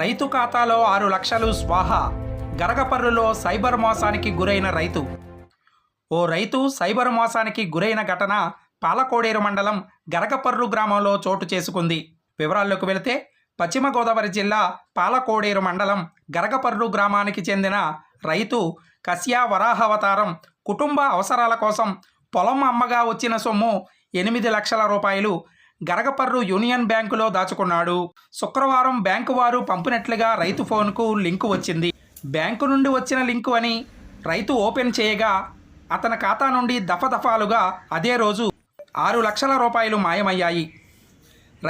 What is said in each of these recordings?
రైతు ఖాతాలో ఆరు లక్షలు స్వాహా. గరగపర్రులో సైబర్ మోసానికి గురైన రైతు. ఓ రైతు సైబర్ మోసానికి గురైన ఘటన పాలకోడేరు మండలం గరగపర్రు గ్రామంలో చోటు చేసుకుంది. వివరాల్లోకి వెళితే పశ్చిమ గోదావరి జిల్లా పాలకోడేరు మండలం గరగపర్రు గ్రామానికి చెందిన రైతు కస్యా వరాహవతారం కుటుంబ అవసరాల కోసం పొలం అమ్మగా వచ్చిన సొమ్ము ఎనిమిది లక్షల రూపాయలు గరగపర్రు యూనియన్ బ్యాంకులో దాచుకున్నాడు. శుక్రవారం బ్యాంకు వారు పంపినట్లుగా రైతు ఫోన్కు లింకు వచ్చింది. బ్యాంకు నుండి వచ్చిన లింకు అని రైతు ఓపెన్ చేయగా అతని ఖాతా నుండి దఫదఫాలుగా అదే రోజు ఆరు లక్షల రూపాయలు మాయమయ్యాయి.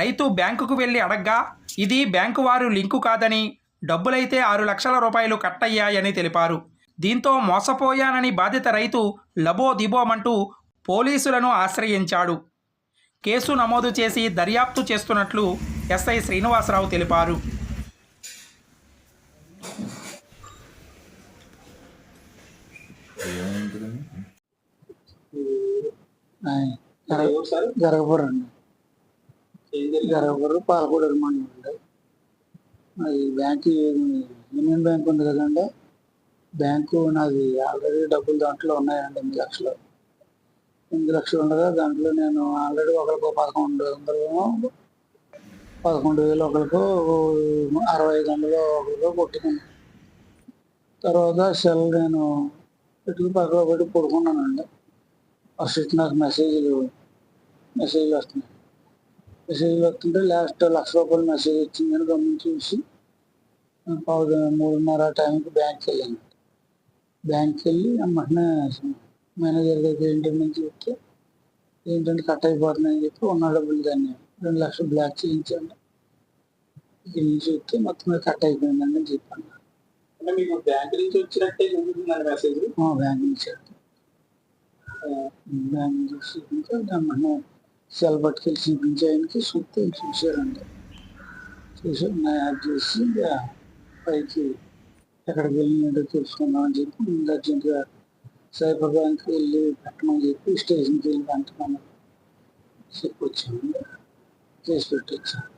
రైతు బ్యాంకుకు వెళ్ళి అడగ్గా ఇది బ్యాంకు వారు లింకు కాదని డబ్బులైతే ఆరు లక్షల రూపాయలు కట్ అయ్యాయని తెలిపారు. దీంతో మోసపోయానని బాధిత రైతు లబో దిబోమంటూ పోలీసులను ఆశ్రయించాడు. కేసు నమోదు చేసి దర్యాప్తు చేస్తున్నట్లు ఎస్ఐ శ్రీనివాసరావు తెలిపారు. గరగపురం అండి గరగపురం పాలకూడదు మండలం అండి మరి బ్యాంక్ యూనియన్ బ్యాంక్ ఉంది కదండి. బ్యాంకు నాది ఆల్రెడీ డబ్బులు దాంట్లో ఉన్నాయండి ఎనిమిది లక్షలు. ఎనిమిది లక్షలు ఉండగా దాంట్లో నేను ఆల్రెడీ ఒకరికి పదకొండు వందలు పదకొండు వేలు ఒకరికి అరవై ఐదు వందలు ఒకరికి కొట్టుకున్నాను తర్వాత సెల్ నేను ఇటు పక్కన పెట్టి పడుకున్నానండి. ఫస్ట్ నాకు మెసేజ్లు మెసేజ్లు వస్తున్నాయి మెసేజ్లు వస్తుంటే లాస్ట్ లక్ష రూపాయలు మెసేజ్ వచ్చిందని గమనించి చూసి పది మూడున్నర టైంకి బ్యాంక్కి వెళ్ళాను. బ్యాంక్కి వెళ్ళి వెంటనే మేనేజర్ దగ్గర ఇంటి నుంచి చెప్తే ఏంటంటే కట్ అయిపోతున్నాయని చెప్పి ఉన్న డబ్బులు దాన్ని రెండు లక్షలు బ్లాక్ చేయించండి. ఇక్కడ నుంచి చెప్తే మొత్తం మీద కట్ అయిపోయిందండి అని చెప్పాను. అంటే మీకు బ్యాంక్ నుంచి వచ్చినట్టే చూపిస్తుందండి మెసేజ్ బ్యాంక్ నుంచి బ్యాంక్ నుంచి చూపించి దాన్ని సెల్ పట్టుకెళ్ళి చూపించి ఆయనకి చూస్తే చూశారండి. చూసి యాడ్ చేసి పైకి ఎక్కడికి వెళ్ళినట్టు తెలుసుకుందాం అని చెప్పి ముందు అర్జెంట్గా సైబర్ బ్యాంక్కి వెళ్ళి పెట్టమని చెప్పి స్టేషన్కి వెళ్ళి పెట్టమని చెప్పి వచ్చాము చేసి పెట్టి వచ్చాము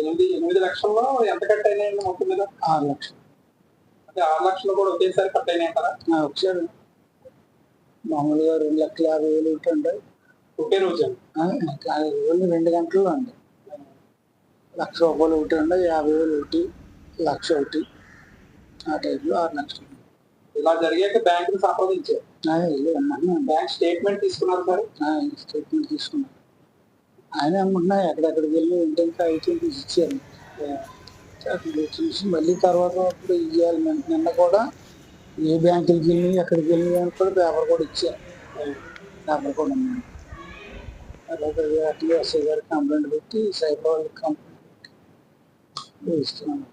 ఎనిమిది ఎనిమిది లక్షల్లో ఎంత కట్ అయినాయండి మొత్తం మీద? ఆరు లక్షలు. అంటే ఆరు లక్షలు కూడా ఒకేసారి కట్ అయినాయి కదా ఒకసారి. మామూలుగా రెండు లక్షల యాభై వేలు ఉంటుండే ఒకే రోజు? వేలు రెండు గంటల్లో అండి లక్ష రూపాయలు ఒకటి అండి యాభై వేలు ఒకటి లక్ష ఒకటి. ఆ టైప్లో ఆరు లక్షలు. ఇలా జరిగాక బ్యాంక్ సంప్రదించారు. వెళ్ళి అమ్మన్నా బ్యాంక్ స్టేట్మెంట్ తీసుకున్నారు సార్ స్టేట్మెంట్ తీసుకున్నాను ఆయన అమ్ముకున్నా ఎక్కడెక్కడికి వెళ్ళి ఏంటంటే అయితే తీసి ఇచ్చారు. చూసి మళ్ళీ తర్వాత అప్పుడు ఇవ్వాలి నిన్న కూడా ఏ బ్యాంకులకి వెళ్ళి ఎక్కడికి వెళ్ళి అని కూడా పేపర్ కూడా ఇచ్చారు. పేపర్ కూడా ఉంది అలాగే అట్లే ఎస్ఐ గారికి కంప్లైంట్ పెట్టి సైబర్ వాళ్ళకి కంప్లైంట్ ఇస్తున్నాను.